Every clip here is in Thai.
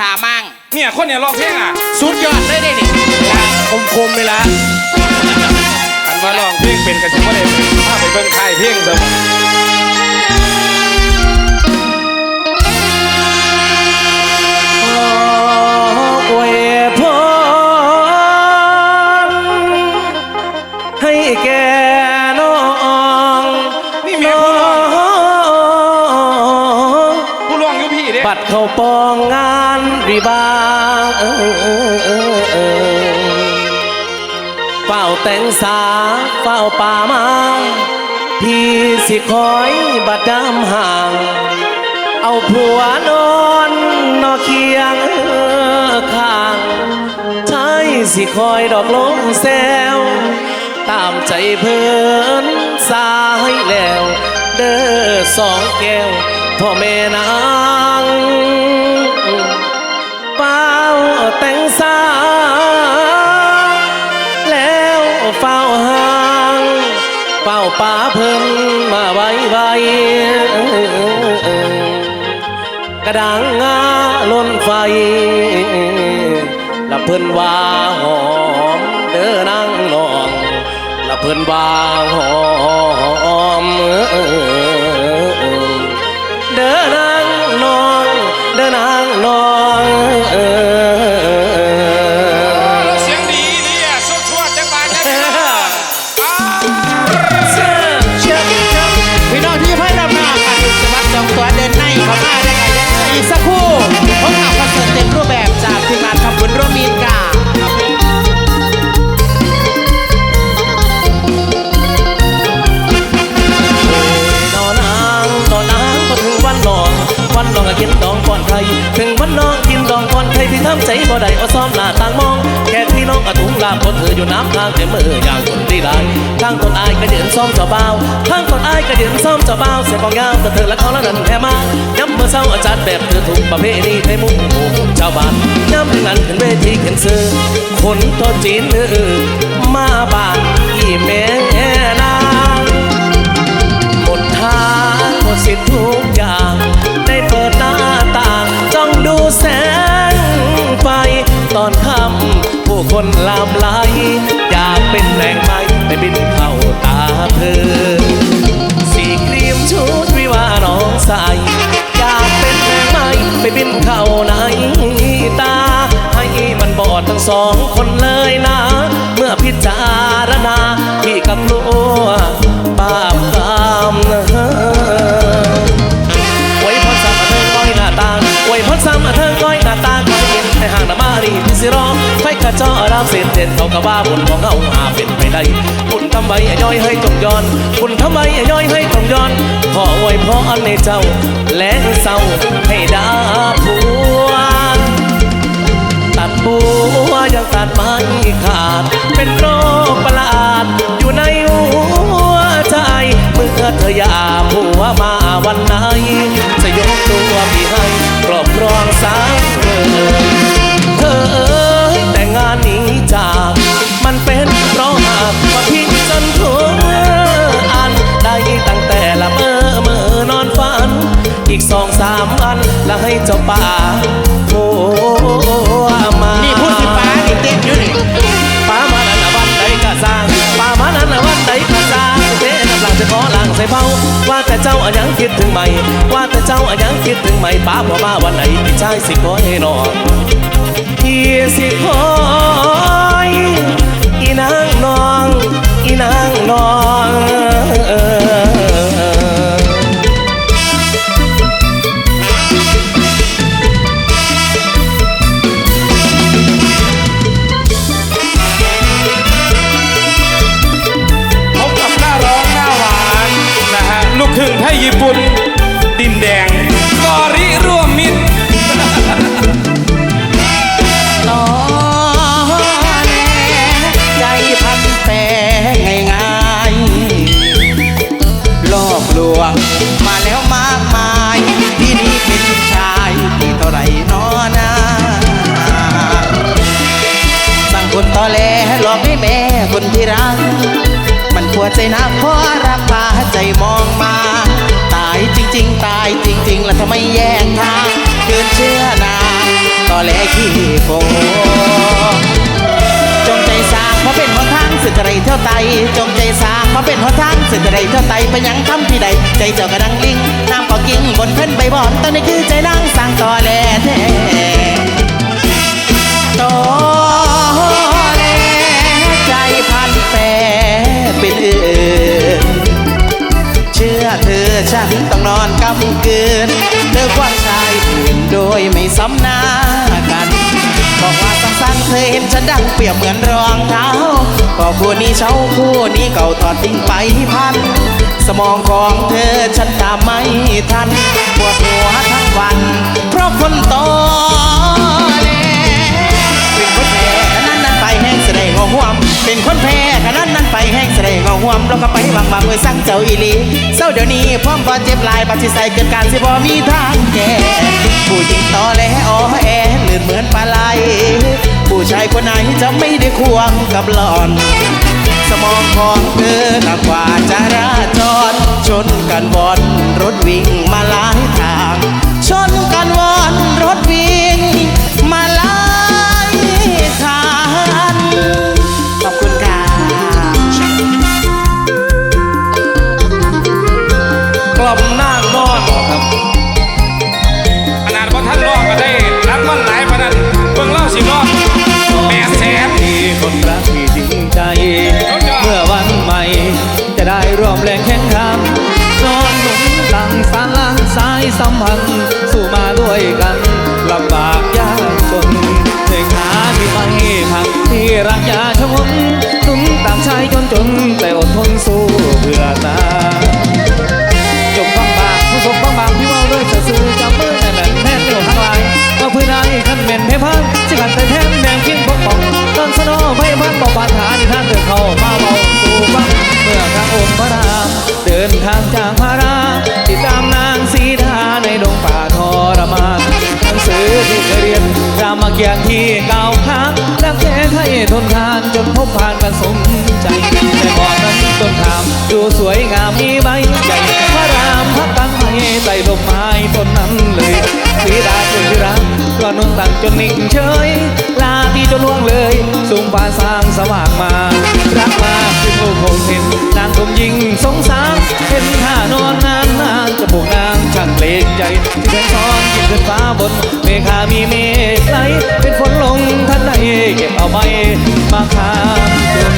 ถามั่งเนี่ยคนเนี่ยร้องเพลงอะสุดยอดเลยเด้นี่คมคมๆเลยละอันว่าร้องเพลงเป็นกันจะไม่ได้ภาพไปเบิ่งค่ายเพลงเสมอ เด้บัดเข้าปองงานรีบาเออเออเออเออเฝ้าแต่งสาเฝ้าป่ามาพี่สิคอยบัดดำห่าง เอาผัวนอนนอเคียงข้างใช้สิคอยดอกลงแซวตามใจเพิ่นสายแล้ว เด้อสองแก้ว พ่อแม่นางเป้าแต่งสาแล้วเฝ้าห่างเฝ้าป่าเพิ่นมาไว้ไว้กระดังงาล้นไฟละเพิ่นว่าหอมเด้อนางนองละเพิ่นว่าหอม อยู่น้ำทางแต่มืออย่างคนที่ได้ทางคนอายก็เดินซ้อมเจ้าเบาทางคนอายก็เดินซ้อมเจ้าเบาเสียกองยาวแต่เธอและเขาละนั้นแค่มาย้ำเมื่อเศร้าอาจารย์แบบเธอถูกประเพณีไทยมุ่งหมู่ชาบ้านย้ำถึงนั้นขึ้นเวทีเขียนซื้อคนโตจีนเออมาบ้านอีแม่นางหมดทางหมดสิทธิ์ทุก คนลามไหลอยากเป็นแรงไม้ไปบินเข้าตาเธอ สีครีมชุดวิวาน้องใสอยากเป็นแรงไม้ไปบินเข้าในตา ให้มันบอดทั้งสองคนเลยนะ เมื่อพิจารณาพี่กับกลัวบาปกรรมไว้พอซ้ำมาเธอก้อยหน้าตาไว้พอซ้ำมาเธอก้อยหน้าตางขอเห็นในห้างน้ำมารีพี่สิร้อง กระจอรามเส้นเด่นเขากะว่าบุญของเขาหาเป็นไปได้บุญทำไมย่อยให้จงย้อนบุญทำไมย่อยให้จงย้อน ขอไว้พรในเจ้า และเศร้าให้ดาผัวตัดบัวยังตัดไม่ขาด เป็นโรคประหลาดอยู่ในหัวใจ เมื่อเธออยากผัวมาวันไหน อีกสองสามวัน แล้วให้เจ้าป่าโทรมานี่พูดสิป้านี่เต้นอยู่นี่ป้ามานั้นนะวันใดก็สร้างป้ามานั้นนะวันใดก็สร้างเต้นำลังจะขอล้างใส่เผาว่าแต่เจ้าอะยังคิดถึงไหมว่าแต่เจ้าอะยังคิดถึงไหมป้าพอมาวันไหนพี่ชายสิขอให้นอนพี่สิขอ ฮะลูกครึ่งไทยญี่ปุ่น ดินแดงกอริร่วมมิตรนอแน่ใจพันแปรง่ายๆหลอกลวงมาแล้วมากมายที่นี่เป็นชายที่เท่าไรนอนาสั่งคนตอแหลหลอกให้แม่คนที่รัก มันปวดใจนะเพราะราคาใจมองมา ตายจริง ๆ ตายจริง ๆ แล้วทำไมแยกทางเกินเชื่อนาตอนโกจงใจสร้างเพราะเป็นหนทางสึกอะไรเท่าไตจงใจสร้างเพราะเป็นหนทางสึกอะไรเท่าไตไปยังทำที่ใด ใจเจ้ากระดังลิงน้ำก็กิ้งบนเพิ่นใบบอนตอนนี้คือใจนางสร้างต่อแลแท้ต่ เป็นอื่น เชื่อเธอฉันต้องนอนกำเกินเธอควักชายอื่นโดยไม่ซ้ำหน้ากัน บอกว่าสั้นๆเธอเห็นฉันดังเปรียบเหมือนรองเท้าก็คู่นี้เช่าคู่นี้เก่าถอดทิ้งไปพัน สมองของเธอฉันตามไม่ทันปวดหัวทั้งวัน เพราะคนโตแลเป็นคนแพ้ขนาดนั้นไปแห้งแสดงเอาห่วม เป็นคนแพ้ขนาดนั้นไปแห้งแสดงเอาห่วมเราก็ไปบางบางเมื่อสั่งเจ้าอีลีเศร้าเดี๋ยวนี้พร้อมก่อนเจ็บลายบัดสิใส่เกิดการสิบ่มีทางแก้ผู้หญิงต่อแลอ้อแอลื่นเหมือนปลาไหลผู้ชายคนไหนจะไม่ได้ควงกับหล่อน สมองของเธอหนักกว่าจราจรชนกันวอนรถวิ่งมาหลายทาง ชนกันวอนรถวิ่ง ร่วมแรงแข่งขันนอนหนุนหลังสารลังสายสัมพันธ์สู้มาด้วยกันลำบากยากจนเพลงหาที่ไม่พักที่รักยา รักก็นุ่งตั้งจนนิ่งเฉย ลาที่จนล่วงเลย สูงฟ้าสร้างสว่างมา รักมาขึ้นลูกคงเห็นนางคมยิงสงสารเห็นท่านอนนานนานจะบุกนางช่างเกรงใจที่แทนซ้อนยิงขึ้นฟ้าบน เมฆามีเมฆไหลเป็นฝนลงทันใดเก็บเอาไว้มาขามจน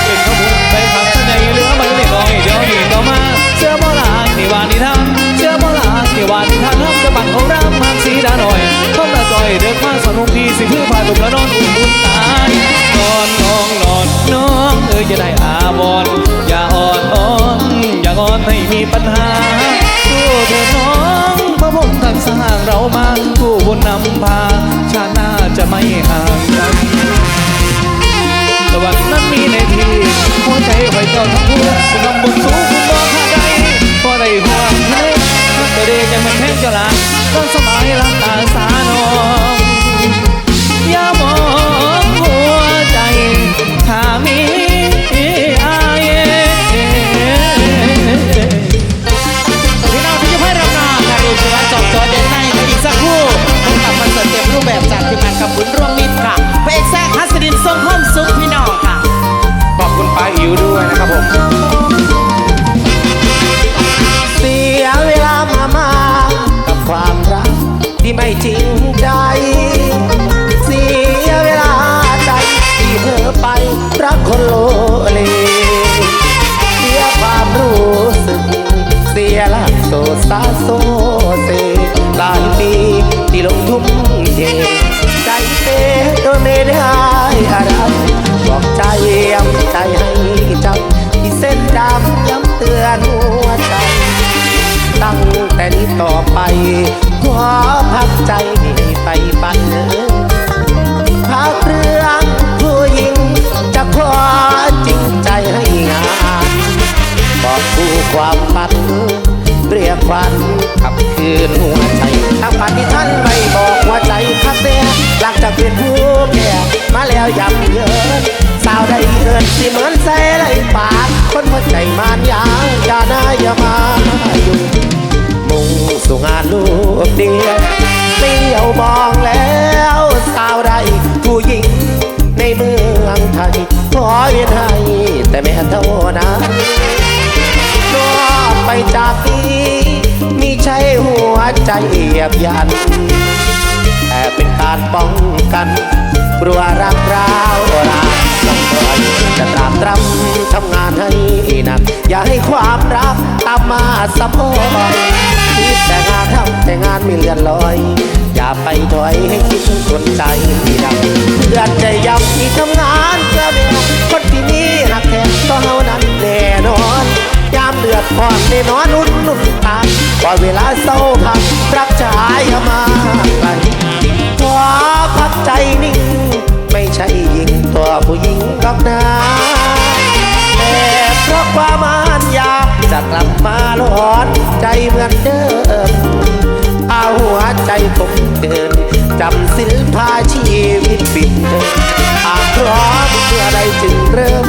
เป็นขบุญไปขับท่านในเหลือมันเล็กน้อยเดี๋ยวนี้ก็มา เสื้อโบราณที่วานนิทานเสื้อโบราณที่วานนิทานน้ำจะปั่นของรำ ดาหน่อยข้อมละจอยเด็กมาสนุกดีสิคือพาตุกละนอนอุ่นบุญตายนอนน้องนอนน้องเอ้ยจะได้อาวรณ์อย่าอ่อนอ่อนอย่าอ่อนให้มีปัญหาสู้เถิดน้องพระพรหมท่านสร้างเรามาผู้บุญนำพาชาติหน้าจะไม่ห่างกันสวรรค์นั้นมีในที่หัวใจไว้เจ้าทั้งคู่คุณลำบนสูงคุณบอกข้าใดพอได้ห่วงทะเลแต่เด็กยังมันแห้งจะลา ก็สบายลับตาสานองอย่ามองหัวใจถ้ามีอายพี่น้องที่จะให้รับนาค่ะดูสิว่าจอบจอเด่นในอีกสักครู่พบกับคอนเสิร์ตเต็มรูปแบบจากทีมงานกับบุญร่วมมิตรค่ะ โซ แล้วยัเยินสาวได้เงินสิเหมือนใส่ไรปากคนหัวใจมานยางอย่าน่าอย่ามาอยู่มุ่งสู่งานลูกเดียวเดียวมองแล้วสาวได้ผู้หญิงในเมืองไทยขอเห็นให้แต่แม่เท่านั้นนอกไปจากนี้มีใช่หัวใจเอียบยันแต่เป็นการป้องกันรัวรัก ความรักตามมาซับซ้อนคิดแต่งานทำแต่งานไม่เลือนลอย อย่าไปถอยให้คิดสนใจดำเลือนใจย้ำที่ทำงานเพื่อแม่คนที่นี่หักแท้ก็เท่านั้นแน่นอน ยามเดือดร้อนแน่นอนนุ่นนุ่นตามพอเวลาเศร้าพักรักชายมาไปขอพักใจนิ่ง ไม่ใช่ยิงตัวผู้หญิงกับนาแต่เพราะความ มันยาจะกลับมาหลอนใจเหมือนเดิมเอาหัวใจผมเกินจำสินพาชีวิตปิดเทอมอาพร้อมเมื่อใดจึงเริ่ม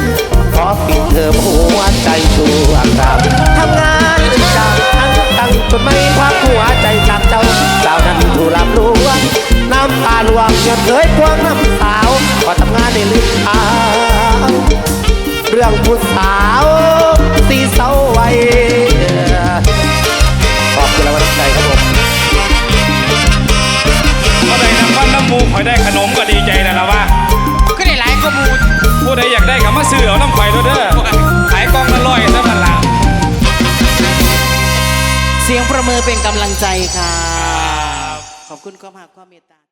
ขอปิดเทอมหัวใจตัวกลับทำงานเป็นจังทั้งตั้งจนไม่พักหัวใจจากเจ้าสาวนั้นถูรับรู้ว่าน้ำตาหลวงหยดเคยพวงน้ำสาวพอทำงานในลืมตาเรื่องผู้สาว สีเศร้าไว้ขอบคุณแล้ววันใจครับผมก็ได้น้ำฟันน้ำมูคอยได้ขนมก็ดีใจแล้วละว่าก็ได้หลายข้อมูลผู้ใดอยากได้ก็มาซื้อเอาน้ำข่อยเด้อขายกล่องละร้อยซะมันละเสียงประเมือเป็นกำลังใจครับขอบคุณความหักความเมตตา